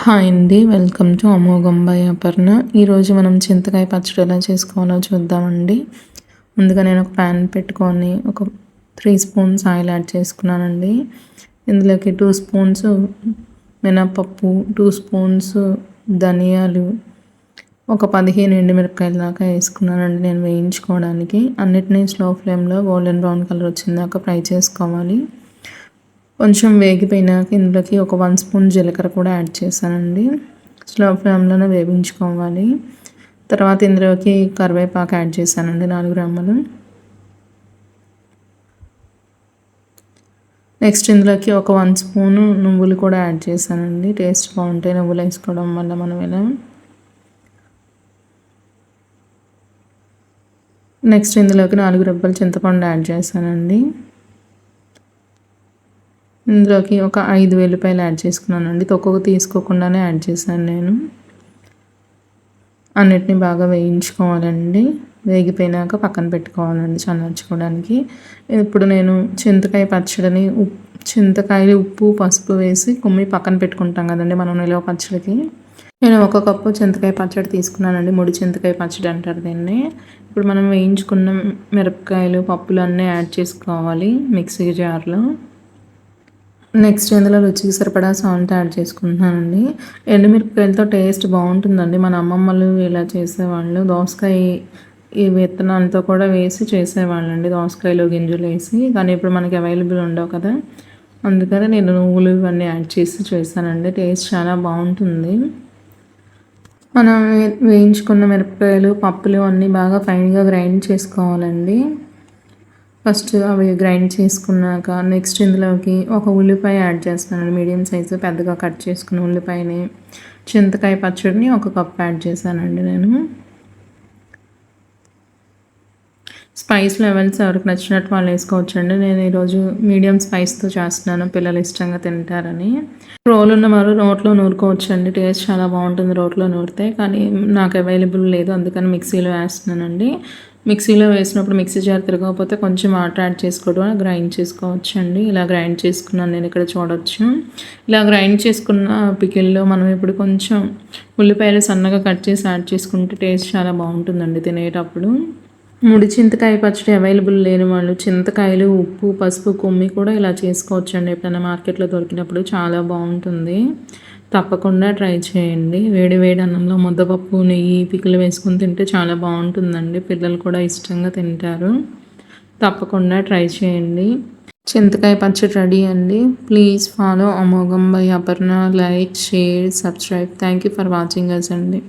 Hi అండి welcome to అమోఘం అపర్ణ ఈరోజు మనం చింతకాయ పచ్చడి ఎలా చేసుకోవాలో చూద్దామండి. ముందుగా నేను ఒక ప్యాన్ పెట్టుకొని ఒక త్రీ స్పూన్స్ ఆయిల్ యాడ్ చేసుకున్నానండి. ఇందులోకి టూ స్పూన్స్ మినపప్పు టూ స్పూన్స్ ధనియాలు ఒక పదిహేను ఎండుమిరపకాయల దాకా వేసుకున్నానండి నేను వేయించుకోవడానికి. అన్నిటినీ స్లో ఫ్లేమ్లో గోల్డెన్ బ్రౌన్ కలర్ వచ్చిందాక ఫ్రై చేసుకోవాలి. కొంచెం వేగిపోయినాక ఇందులోకి ఒక వన్ స్పూన్ జీలకర్ర కూడా యాడ్ చేశానండి. స్లో ఫ్లేమ్లోనే వేయించుకోవాలి తర్వాత ఇందులోకి కరివేపాకు యాడ్ చేశానండి నాలుగు గ్రాములు నెక్స్ట్ ఇందులోకి ఒక వన్ స్పూను నువ్వులు కూడా యాడ్ చేశానండి. టేస్ట్ బాగుంటాయి నువ్వులు వేసుకోవడం వల్ల మనం ఇలా. నెక్స్ట్ ఇందులోకి నాలుగు రెబ్బలు చింతపండు యాడ్ చేశానండి. ఇందులోకి ఒక ఐదు వెల్లిపాయలు యాడ్ చేసుకున్నానండి. తొక్కకు తీసుకోకుండానే యాడ్ చేశాను నేను. అన్నిటిని బాగా వేయించుకోవాలండి. వేగిపోయినాక పక్కన పెట్టుకోవాలండి చల్లార్చుకోవడానికి ఇప్పుడు నేను చింతకాయ పచ్చడిని ఉప్పు చింతకాయలు ఉప్పు పసుపు వేసి కుమ్మి పక్కన పెట్టుకుంటాం కదండి మనం నిలవ పచ్చడికి. నేను ఒక కప్పు చింతకాయ పచ్చడి తీసుకున్నానండి. ముడి చింతకాయ పచ్చడి అంటారు దీన్ని. ఇప్పుడు మనం వేయించుకున్న మిరపకాయలు పప్పులు అన్నీ యాడ్ చేసుకోవాలి మిక్సీ జార్లో. నెక్స్ట్ ఇందులో రుచికి సరిపడా సాల్ట్ యాడ్ చేసుకుంటున్నానండి. ఎండుమిరపకాయలతో టేస్ట్ బాగుంటుందండి. మన అమ్మమ్మలు ఇలా చేసేవాళ్ళు. దోసకాయ ఈ విత్తనాలతో కూడా వేసి చేసేవాళ్ళండి. దోసకాయలు గింజలు వేసి. కానీ ఇప్పుడు మనకి అవైలబుల్ ఉండవు కదా. అందుకని నేను నువ్వులు ఇవన్నీ యాడ్ చేసి చేశానండి. టేస్ట్ చాలా బాగుంటుంది. మనం వేయించుకున్న మిరపకాయలు పప్పులు అన్నీ బాగా ఫైన్గా గ్రైండ్ చేసుకోవాలండి. ఫస్ట్ అవి గ్రైండ్ చేసుకున్నాక నెక్స్ట్ ఇందులోకి ఒక ఉల్లిపాయ యాడ్ చేస్తున్నాను. మీడియం సైజు పెద్దగా కట్ చేసుకున్న ఉల్లిపాయని చింతకాయ పచ్చడిని ఒక కప్ యాడ్ చేశానండి నేను. స్పైస్ లెవెల్స్ ఎవరికి నచ్చినట్టు వాళ్ళు వేసుకోవచ్చండి. నేను ఈరోజు మీడియం స్పైస్తో చేస్తున్నాను. పిల్లలు ఇష్టంగా తింటారని. రోల్ ఉన్న వారు రోట్లో నూరుకోవచ్చండి. టేస్ట్ చాలా బాగుంటుంది రోట్లో నూరితే. కానీ నాకు అవైలబుల్ లేదు. అందుకని మిక్సీలో వేస్తున్నానండి. మిక్సీలో వేసినప్పుడు మిక్సీ జార్ తిరగకపోతే కొంచెం వాటర్ యాడ్ చేసుకోవడం గ్రైండ్ చేసుకోవచ్చు అండి ఇలా గ్రైండ్ చేసుకున్నాను నేను ఇక్కడ చూడవచ్చు ఇలా గ్రైండ్ చేసుకున్న పికిల్లో మనం ఇప్పుడు కొంచెం ఉల్లిపాయలు సన్నగా కట్ చేసి యాడ్ చేసుకుంటే టేస్ట్ చాలా బాగుంటుందండి తినేటప్పుడు. ముడి చింతకాయ పచ్చడి అవైలబుల్ లేని వాళ్ళు చింతకాయలు ఉప్పు పసుపు కొమ్మి కూడా ఇలా చేసుకోవచ్చండి ఎప్పుడైనా మార్కెట్లో దొరికినప్పుడు. చాలా బాగుంటుంది. తప్పకుండా ట్రై చేయండి. వేడి వేడి అన్నంలో ముద్దపప్పు నెయ్యి పిక్కలు వేసుకుని తింటే చాలా బాగుంటుందండి. పిల్లలు కూడా ఇష్టంగా తింటారు. తప్పకుండా ట్రై చేయండి. చింతకాయ పచ్చడి రెడీ అండి. ప్లీజ్ ఫాలో అమోఘం by Aparna. Like share subscribe. Thank you for watching us అండి.